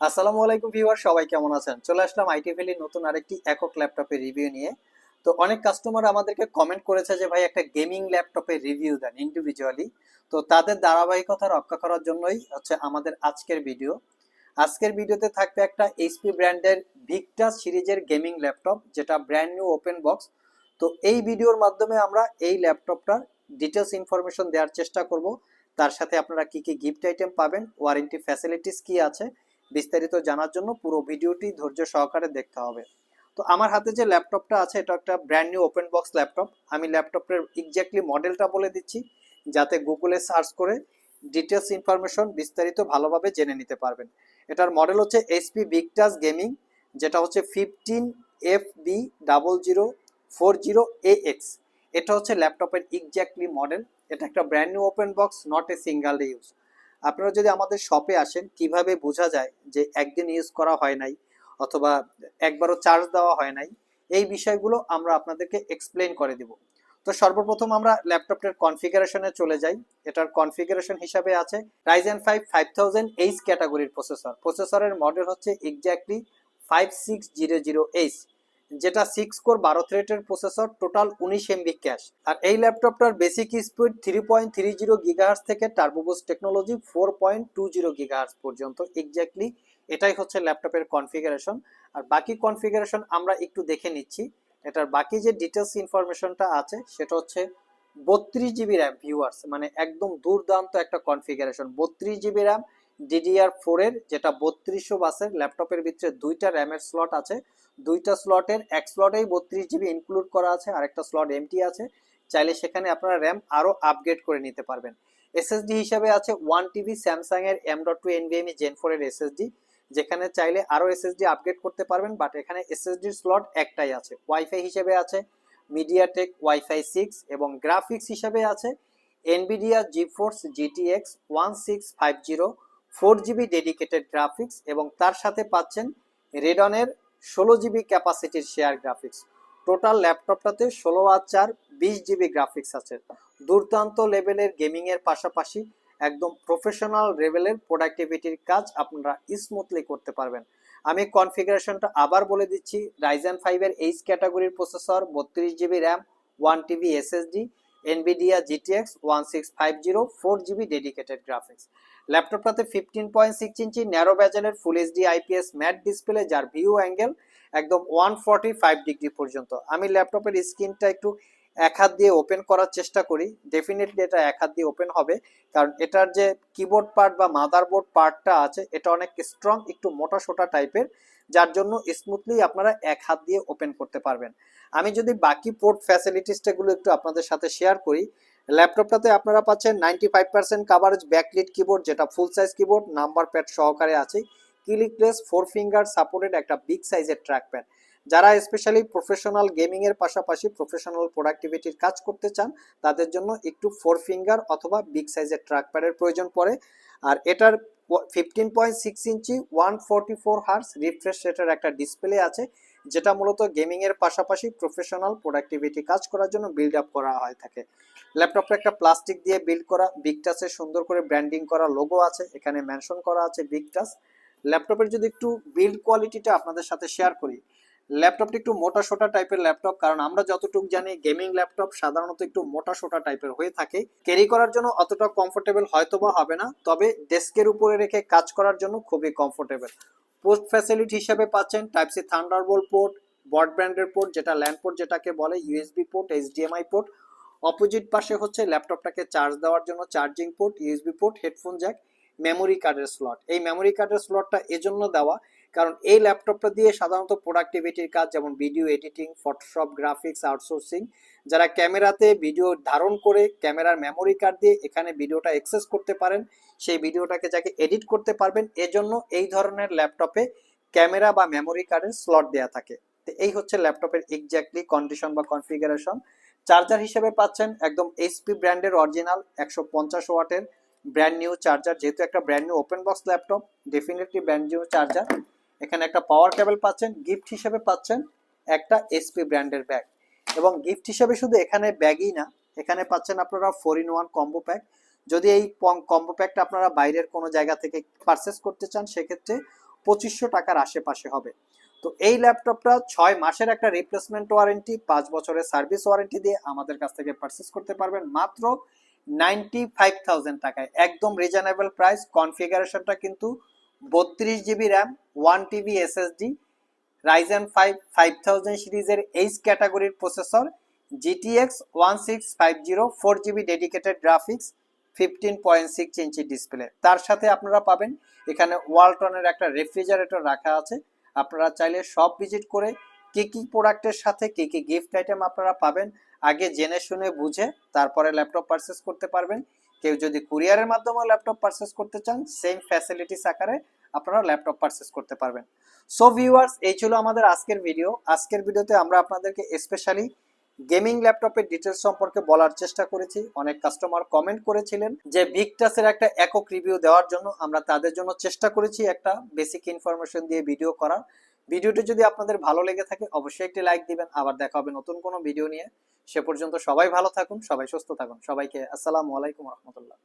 আসসালামু আলাইকুম ভিউয়ার, সবাই কেমন আছেন? চলে আসলাম আইটি ভ্যালির নতুন আরেকটি একক ল্যাপটপের রিভিউ নিয়ে। তো অনেক কাস্টমার আমাদেরকে কমেন্ট করেছে যে, ভাই, একটা গেমিং ল্যাপটপের রিভিউ দেন ইন্ডিভিজুয়ালি তো তাদের ধারাবাহিকতা রক্ষা করার জন্যই হচ্ছে আমাদের আজকের ভিডিও আজকের ভিডিওতে থাকবে একটা এইচপি ব্র্যান্ডের ভিক্টাস সিরিজের গেমিং ল্যাপটপ, যেটা ব্র্যান্ড নিউ ওপেন বক্স তো এই ভিডিওর মাধ্যমে আমরা এই ল্যাপটপটার ডিটেলস ইনফরমেশন দেওয়ার চেষ্টা করব। তার সাথে আপনারা কি কি গিফট আইটেম পাবেন ওয়ারেন্টি ফ্যাসিলিটিস কি আছে বিস্তারিত জানার জন্য পুরো ভিডিওটি ধৈর্য সহকারে দেখতে হবে। তো আমার হাতে যে ল্যাপটপটা আছে, এটা একটা brand new open box laptop. আমি ল্যাপটপের এক্স্যাক্টলি মডেলটা বলে দিচ্ছি, যাতে গুগলে সার্চ করে ডিটেলস ইনফরমেশন বিস্তারিত ভালোভাবে জেনে নিতে পারবেন। এটার মডেল হচ্ছে এইচপি বিগটাস গেমিং যেটা হচ্ছে fifteen F B double zero four zero A X এটা হচ্ছে ল্যাপটপের এক্স্যাক্টলি মডেল এটা একটা brand new open box not a single use আপনারা যদি আমাদের শপে আসেন, কীভাবে বোঝা যায় যে একদিন ইউজ করা হয় নাই অথবা একবারও চার্জ দেওয়া হয় নাই, এই বিষয়গুলো আমরা আপনাদেরকে এক্সপ্লেন করে দিব। তো সর্বপ্রথম আমরা ল্যাপটপটার কনফিগারেশনে চলে যাই। এটার কনফিগারেশন হিসাবে আছে Ryzen five five thousand H ক্যাটাগরির প্রসেসর প্রসেসরের মডেল হচ্ছে exactly five six zero zero H যেটা সিক্স কোর বারো থ্রেটের প্রসেসর টোটাল উনিশ এমবি ক্যাশ আর এই ল্যাপটপটার basic speed three point three zero gigahertz থেকে turbo boost technology four point two zero gigahertz পর্যন্ত। এক্স্যাক্টলি এটাই হচ্ছে ল্যাপটপের কনফিগারেশন আর বাকি কনফিগারেশন আমরা একটু দেখে নিচ্ছি। এটার বাকি যে ডিটেলস ইনফরমেশনটা আছে, সেটা হচ্ছে বত্রিশ জিবি র্যাম ভিউয়ার্স মানে একদম দুর্দান্ত একটা কনফিগারেশন বত্রিশ জিবি র্যাম ডিডিআর ফোরের যেটা বত্রিশশো বাসের ল্যাপটপের ভিতরে দুইটা র্যামের স্লট আছে। দুইটা স্লটের, এক স্লটেই বত্রিশ জিবি ইনক্লুড করা আছে আর একটা স্লট এমটি আছে। চাইলে সেখানে আপনারা র্যাম আরও আপগ্রেড করে নিতে পারবেন। এসএসডি হিসাবে আছে ওয়ান টিভি স্যামসাং এর M dot two NVMe Gen ফোরের এসএসডি যেখানে চাইলে আরও এসএসডি আপগ্রেড করতে পারবেন বাট এখানে এসএসডির স্লট একটাই আছে। ওয়াইফাই হিসেবে আছে মিডিয়াটেক ওয়াইফাই সিক্স এবং গ্রাফিক্স হিসাবে আছে Nvidia GeForce GTX one six five zero four GB dedicated graphics এবং তার সাথে পাচ্ছেন রেডনের ষোলো জিবি ক্যাপাসিটির শেয়ার গ্রাফিক্স টোটাল ল্যাপটপটাতে ষোলো আর চার বিশ জিবি গ্রাফিক্স আছে। দুর্দান্ত লেভেলের গেমিংয়ের পাশাপাশি একদম প্রফেশনাল লেভেলের প্রোডাক্টিভিটির কাজ আপনারা স্মুথলি করতে পারবেন। আমি কনফিগারেশনটা আবার বলে দিচ্ছি। রাইজেন ফাইভের এইচ ক্যাটাগরির প্রসেসর বত্রিশ GB RAM one TB SSD Nvidia GTX one six five zero four GB dedicated graphics ল্যাপটপটাতে fifteen point six inch narrow ব্যাজেলের full HD IPS matte display যার ভিউ অ্যাঙ্গেল একদম ওয়ান ফর্টি ফাইভ ডিগ্রি পর্যন্ত। আমি ল্যাপটপের স্ক্রিনটা একটু এক হাত দিয়ে ওপেন করার চেষ্টা করি। ডেফিনেটলি এটা এক হাত দিয়ে ওপেন হবে। কারণ এটার যে কিবোর্ড পার্ট বা মাদারবোর্ড পার্টটা আছে, এটা অনেক স্ট্রং একটু মোটা সোটা টাইপের যার জন্য স্মুথলি আপনারা এক হাত দিয়ে ওপেন করতে পারবেন। আমি যদি বাকি পোর্ট ফ্যাসিলিটিসটাগুলো একটু আপনাদের সাথে শেয়ার করি ল্যাপটপটাতে আপনারা পাচ্ছেন ninety five percent coverage backlit keyboard যেটা full size keyboard number pad সহকারে আছে। ক্লিকলেস ফোর ফিঙ্গার সাপোর্টেড একটা বিগ সাইজের ট্র্যাক প্যাড যারা স্পেশালি প্রফেশনাল গেমিং এর পাশাপাশি প্রফেশনাল প্রোডাক্টিভিটির কাজ করতে চান, তাদের জন্য একটু ফোর ফিঙ্গার অথবা বিগ সাইজের ট্র্যাক প্যাডের প্রয়োজন পড়ে। আর এটার fifteen point six inch one forty four hertz refresh রেটের একটা ডিসপ্লে আছে, যেটা মূলত গেমিং এর পাশাপাশি প্রফেশনাল প্রোডাক্টিভিটি কাজ করার জন্য বিল্ড আপ করা হয় থাকে। ল্যাপটপটা একটা প্লাস্টিক দিয়ে বিল্ড করা বিগ টাচের সুন্দর করে ব্র্যান্ডিং করা লোগো আছে, এখানে মেনশন করা আছে বিগ টাচ ল্যাপটপের যদি একটু বিল্ড কোয়ালিটিটা আপনাদের সাথে শেয়ার করি, ল্যাপটপটি একটু মোটা সোটা টাইপের ল্যাপটপ, কারণ আমরা যতটুকু জানি গেমিং ল্যাপটপ সাধারণত একটু মোটা সোটা টাইপের হয়ে থাকে। ক্যারি করার জন্য অতটা কমফোর্টেবল হয়তো বা হবে না, তবে ডেস্কের উপরে রেখে কাজ করার জন্য খুবই কমফোর্টেবল পোস্ট ফ্যাসিলিটি হিসেবে পাচ্ছেন টাইপ সি থান্ডারবোল্ট পোর্ট বড ব্র্যান্ডের পোর্ট যেটা ল্যান্ড পোর্ট যেটাকে বলে USB port HDMI port opposite পাশে হচ্ছে ল্যাপটপটাকে চার্জ দেওয়ার জন্য charging port, USB port, headphone jack, memory কার্ডের স্লট। এই মেমোরি কার্ডের স্লটটা এজন্য দেওয়া কারণ এই ল্যাপটপটা দিয়ে সাধারণত প্রোডাক্টিভিটির কাজ যেমন video editing Photoshop graphics outsourcing যারা ক্যামেরাতে ভিডিও ধারণ করে ক্যামেরার মেমোরি কার্ড দিয়ে এখানে ভিডিওটা অ্যাক্সেস করতে পারেন, সেই ভিডিওটাকে যাকে এডিট করতে পারবেন, এজন্য এই ধরনের ল্যাপটপে ক্যামেরা বা মেমোরি কার্ডের স্লট দেওয়া থাকে। তো এই হচ্ছে ল্যাপটপের এক্স্যাক্টলি কন্ডিশন বা কনফিগারেশন চার্জার হিসেবে পাচ্ছেন একদম এইচপি ব্র্যান্ডের অরিজিনাল একশো পঞ্চাশ ওয়াটের ব্র্যান্ড নিউ চার্জার যেহেতু একটা brand new open box laptop definitely brand new charger এখানে একটা পাওয়ার কেবল পাচ্ছেন গিফট হিসেবে পাচ্ছেন একটা এসপি ব্র্যান্ডের ব্যাগ এবং গিফট হিসেবে শুধু এখানে ব্যাগই না, এখানে পাচ্ছেন আপনারা four in one combo pack যদি এই কম্বো প্যাকটা আপনারা বাইরের কোনো জায়গা থেকে পারচেস করতে চান, সেক্ষেত্রে পঁচিশশো টাকার আশেপাশে হবে। তো এই ল্যাপটপটা ছয় মাসের একটা রিপ্লেসমেন্ট ওয়ারেন্টি পাঁচ বছরের সার্ভিস ওয়ারেন্টি দিয়ে আমাদের কাছ থেকে পারচেস করতে পারবেন মাত্র নাইনটি ফাইভ থাউজেন্ড টাকায়। একদম রিজনেবল প্রাইস কনফিগারেশনটা কিন্তু বত্রিশ GB RAM one TB SSD Ryzen five five thousand সিরিজের এইচ ক্যাটাগরির processor GTX one six five zero four GB dedicated graphics fifteen point six inch display তার সাথে আপনারা পাবেন এখানে ওয়ালটনের একটা রেফ্রিজারেটর রাখা আছে। আপনারা চাইলে সব ভিজিট করে কি কি প্রোডাক্টের সাথে কি কি গিফট আইটেম আপনারা পাবেন, আগে জেনে শুনে বুঝে তারপরে ল্যাপটপ পারচেস করতে পারবেন। কেউ যদি কুরিয়ারের মাধ্যমে ল্যাপটপ পারচেস করতে চান সেম ফ্যাসিলিটিস আকারে আপনারা ল্যাপটপ পারচেস করতে পারবেন। সো ভিউয়ার্স এই ছিল আমাদের আজকের ভিডিও আজকের ভিডিওতে আমরা আপনাদেরকে স্পেশালি গেমিং ল্যাপটপের ডিটেলস সম্পর্কে বলার চেষ্টা করেছি। অনেক কাস্টমার কমেন্ট করেছিলেন যে ভিক্টাসের একটা একক রিভিউ দেওয়ার জন্য আমরা তাদের জন্য চেষ্টা করেছি একটা বেসিক ইনফরমেশন দিয়ে ভিডিও করার। ভিডিওটি যদি আপনাদের ভালো লেগে থাকে, অবশ্যই একটি লাইক দিবেন। আবার দেখা হবে নতুন কোনো ভিডিও নিয়ে। সে পর্যন্ত সবাই ভালো থাকুন, সবাই সুস্থ থাকুন। সবাইকে আসসালামু আলাইকুম রহমতুল্লাহ।